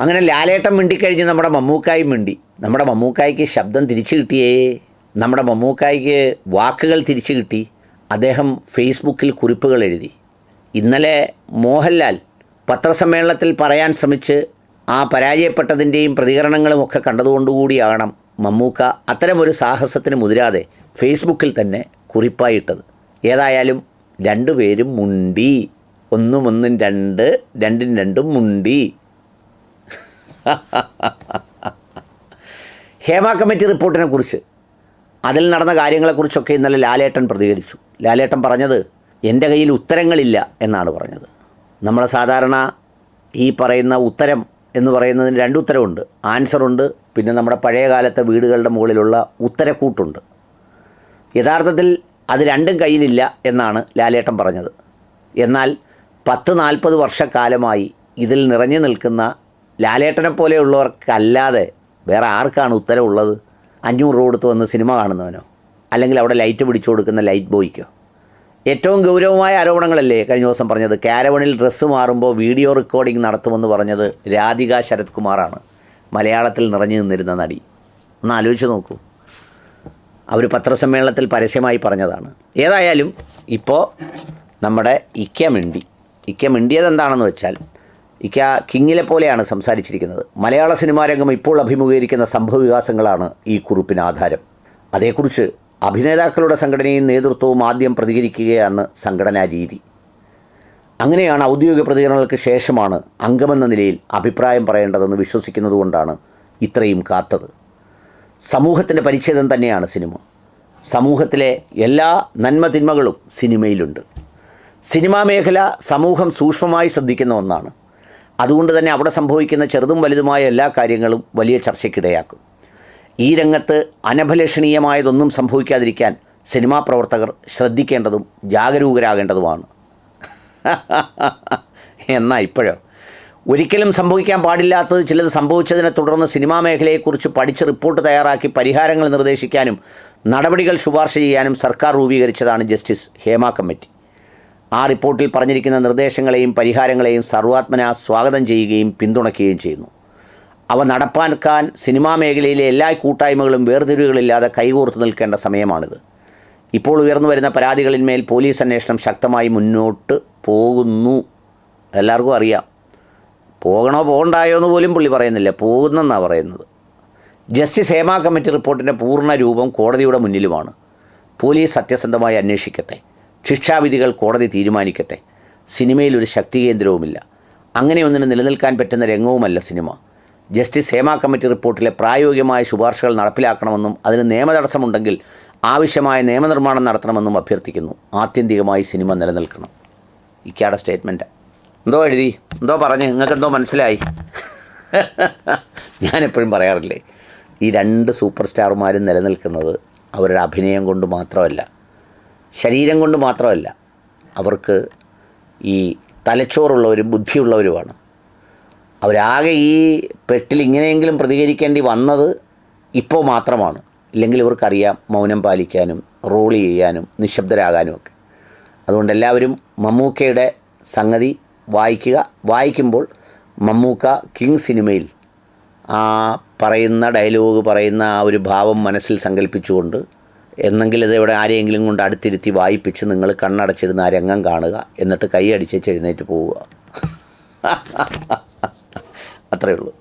അങ്ങനെ ലാലേട്ടം മിണ്ടിക്കഴിഞ്ഞ് നമ്മുടെ മമ്മൂക്കായി മിണ്ടി. നമ്മുടെ മമ്മൂക്കായ്ക്ക് ശബ്ദം തിരിച്ചു കിട്ടിയേ. നമ്മുടെ മമ്മൂക്കായ്ക്ക് വാക്കുകൾ തിരിച്ചു കിട്ടി. അദ്ദേഹം ഫേസ്ബുക്കിൽ കുറിപ്പുകൾ എഴുതി. ഇന്നലെ മോഹൻലാൽ പത്രസമ്മേളനത്തിൽ പറയാൻ ശ്രമിച്ച് ആ പരാജയപ്പെട്ടതിന്റെയും പ്രതികരണങ്ങളും ഒക്കെ കണ്ടതുകൊണ്ടുകൂടിയാകണം മമ്മൂക്ക അത്തരമൊരു സാഹസത്തിന് മുതിരാതെ ഫേസ്ബുക്കിൽ തന്നെ കുറിപ്പായിട്ടത്. ഏതായാലും രണ്ടുപേരും മുണ്ടി. ഒന്നും ഒന്നും രണ്ട് രണ്ടും രണ്ടും മുണ്ടി. ഹേമ കമ്മിറ്റി റിപ്പോർട്ടിനെ കുറിച്ച്. അതിൽ നടന്ന കാര്യങ്ങളെക്കുറിച്ചൊക്കെ ഇന്നലെ ലാലേട്ടൻ പ്രതികരിച്ചു. ലാലേട്ടൻ പറഞ്ഞത് എന്റെ കയ്യിൽ ഉത്തരങ്ങളില്ല എന്നാണ് പറഞ്ഞത്. നമ്മൾ സാധാരണ ഈ പറയുന്ന ഉത്തരം എന്ന് പറയുന്നതിന് രണ്ട് ഉത്തരവുണ്ട്. ആൻസറുണ്ട് പിന്നെ നമ്മുടെ പഴയ കാലത്തെ വീടുകളുടെ മുകളിലുള്ള ഉത്തരക്കൂട്ടുണ്ട്. യഥാർത്ഥത്തിൽ അത് രണ്ടും കയ്യിലില്ല എന്നാണ് ലാലേട്ടൻ പറഞ്ഞത്. എന്നാൽ പത്ത് നാൽപ്പത് വർഷക്കാലമായി ഇതിൽ നിറഞ്ഞു നിൽക്കുന്ന ലാലേട്ടനെ പോലെയുള്ളവർക്കല്ലാതെ വേറെ ആർക്കാണ് ഉത്തരവുള്ളത്? അഞ്ഞൂറ് രൂപ കൊടുത്ത് വന്ന് സിനിമ കാണുന്നവനോ? അല്ലെങ്കിൽ അവിടെ ലൈറ്റ് പിടിച്ചു കൊടുക്കുന്ന ലൈറ്റ് ബോയ്ക്കോ? ഏറ്റവും ഗൗരവമായ ആരോപണങ്ങളല്ലേ കഴിഞ്ഞ ദിവസം പറഞ്ഞത്? കാരവണിൽ ഡ്രസ്സ് മാറുമ്പോൾ വീഡിയോ റെക്കോർഡിംഗ് നടത്തുമെന്ന് പറഞ്ഞത് രാധിക ശരത് കുമാറാണ് മലയാളത്തിൽ നിറഞ്ഞു നിന്നിരുന്ന നടി. ഒന്ന് ആലോചിച്ച് നോക്കൂ. അവർ പത്രസമ്മേളനത്തിൽ പരസ്യമായി പറഞ്ഞതാണ്. ഏതായാലും ഇപ്പോൾ നമ്മുടെ ഇക്ക മിണ്ടി. ഇക്ക മിണ്ടിയത് എന്താണെന്ന് വെച്ചാൽ ഇക്ക കിങ്ങിലെ പോലെയാണ് സംസാരിച്ചിരിക്കുന്നത്. മലയാള സിനിമാ രംഗം ഇപ്പോൾ അഭിമുഖീകരിക്കുന്ന സംഭവ വികാസങ്ങളാണ് ഈ കുറിപ്പിന് ആധാരം. അതേക്കുറിച്ച് അഭിനേതാക്കളുടെ സംഘടനയും നേതൃത്വവും ആദ്യം പ്രതികരിക്കുകയാണ് സംഘടനാ രീതി. അങ്ങനെയാണ് ഔദ്യോഗിക പ്രതികരണങ്ങൾക്ക് ശേഷമാണ് അംഗമെന്ന നിലയിൽ അഭിപ്രായം പറയേണ്ടതെന്ന് വിശ്വസിക്കുന്നതുകൊണ്ടാണ് ഇത്രയും കാത്തത്. സമൂഹത്തിന്റെ പരിച്ഛേദം തന്നെയാണ് സിനിമ. സമൂഹത്തിലെ എല്ലാ നന്മതിന്മകളും സിനിമയിലുണ്ട്. സിനിമാ മേഖല സമൂഹം സൂക്ഷ്മമായി ശ്രദ്ധിക്കുന്ന ഒന്നാണ്. അതുകൊണ്ട് തന്നെ അവിടെ സംഭവിക്കുന്ന ചെറുതും വലുതുമായ എല്ലാ കാര്യങ്ങളും വലിയ ചർച്ചയ്ക്കിടയാക്കും. ഈ രംഗത്ത് അനഭലഷണീയമായതൊന്നും സംഭവിക്കാതിരിക്കാൻ സിനിമാ പ്രവർത്തകർ ശ്രദ്ധിക്കേണ്ടതും ജാഗരൂകരാകേണ്ടതുമാണ്. എന്നാൽ ഇപ്പോഴോ? ഒരിക്കലും സംഭവിക്കാൻ പാടില്ലാത്തത് ചിലത് സംഭവിച്ചതിനെ തുടർന്ന് സിനിമാ മേഖലയെക്കുറിച്ച് പഠിച്ച് റിപ്പോർട്ട് തയ്യാറാക്കി പരിഹാരങ്ങൾ നിർദ്ദേശിക്കാനും നടപടികൾ ശുപാർശ ചെയ്യാനും സർക്കാർ രൂപീകരിച്ചതാണ് ജസ്റ്റിസ് ഹേമ കമ്മിറ്റി. ആ റിപ്പോർട്ടിൽ പറഞ്ഞിരിക്കുന്ന നിർദ്ദേശങ്ങളെയും പരിഹാരങ്ങളെയും സർവാത്മന സ്വാഗതം ചെയ്യുകയും പിന്തുണയ്ക്കുകയും ചെയ്യുന്നു. അവ നടപ്പാക്കാൻ സിനിമാ മേഖലയിലെ എല്ലാ കൂട്ടായ്മകളും വേർതിരിവുകളില്ലാതെ കൈകോർത്ത് നിൽക്കേണ്ട സമയമാണിത്. ഇപ്പോൾ ഉയർന്നു വരുന്ന പരാതികളിന്മേൽ പോലീസ് അന്വേഷണം ശക്തമായി മുന്നോട്ട് പോകുന്നു. എല്ലാവർക്കും അറിയാം. പോകണോ പോകണ്ടായോ എന്ന് പോലും പുള്ളി പറയുന്നില്ല. പോകുന്നെന്നാണ് പറയുന്നത്. ജസ്റ്റിസ് ഹേമ കമ്മിറ്റി റിപ്പോർട്ടിന്റെ പൂർണ രൂപം കോടതിയുടെ മുന്നിലുമാണ്. പോലീസ് സത്യസന്ധമായി അന്വേഷിക്കട്ടെ. ശിക്ഷാവിധികൾ കോടതി തീരുമാനിക്കട്ടെ. സിനിമയിൽ ഒരു ശക്തി കേന്ദ്രവുമില്ല അങ്ങനെ ഒന്നിന് നിലനിൽക്കാൻ പറ്റുന്ന രംഗവുമല്ല സിനിമ. ജസ്റ്റിസ് ഹേമ കമ്മിറ്റി റിപ്പോർട്ടിലെ പ്രായോഗികമായ ശുപാർശകൾ നടപ്പിലാക്കണമെന്നും അതിന് നിയമതടസ്സമുണ്ടെങ്കിൽ ആവശ്യമായ നിയമനിർമ്മാണം നടത്തണമെന്നും അഭ്യർത്ഥിക്കുന്നു. ആത്യന്തികമായി സിനിമ നിലനിൽക്കണം. ഇക്കാടെ സ്റ്റേറ്റ്മെന്റ് എന്തോ എഴുതി? എന്തോ പറഞ്ഞ്? നിങ്ങൾക്ക് എന്തോ മനസ്സിലായി? ഞാൻ എപ്പോഴും പറയാറില്ലേ ഈ രണ്ട് സൂപ്പർ സ്റ്റാർമാരും നിലനിൽക്കുന്നത് അവരുടെ അഭിനയം കൊണ്ട് മാത്രമല്ല. ശരീരം കൊണ്ട് മാത്രമല്ല അവർക്ക് ഈ തലച്ചോറുള്ളവരും ബുദ്ധിയുള്ളവരുമാണ്. അവരാകെ ഈ പെട്ടിൽ ഇങ്ങനെയെങ്കിലും പ്രതികരിക്കേണ്ടി വന്നത് ഇപ്പോൾ മാത്രമാണ്. ഇല്ലെങ്കിൽ ഇവർക്കറിയാം മൗനം പാലിക്കാനും റോൾ ചെയ്യാനും നിശബ്ദരാകാനും ഒക്കെ. അതുകൊണ്ട് എല്ലാവരും മമ്മൂക്കയുടെ സംഗതി വായിക്കുക. വായിക്കുമ്പോൾ മമ്മൂക്ക കിങ് സിനിമയിൽ ആ പറയുന്ന ഡയലോഗ് പറയുന്ന ആ ഒരു ഭാവം മനസ്സിൽ സങ്കല്പിച്ചുകൊണ്ട് എന്നെങ്കിലും ഇത് ഇവിടെ ആരെയെങ്കിലും കൊണ്ട് അടുത്തിരുത്തി വായിപ്പിച്ച് നിങ്ങൾ കണ്ണടച്ചിരുന്ന് ആ രംഗം കാണുക എന്നിട്ട് കൈ അടിച്ച് എഴുന്നേറ്റ് പോവുക. അത്രയേ ഉള്ളൂ.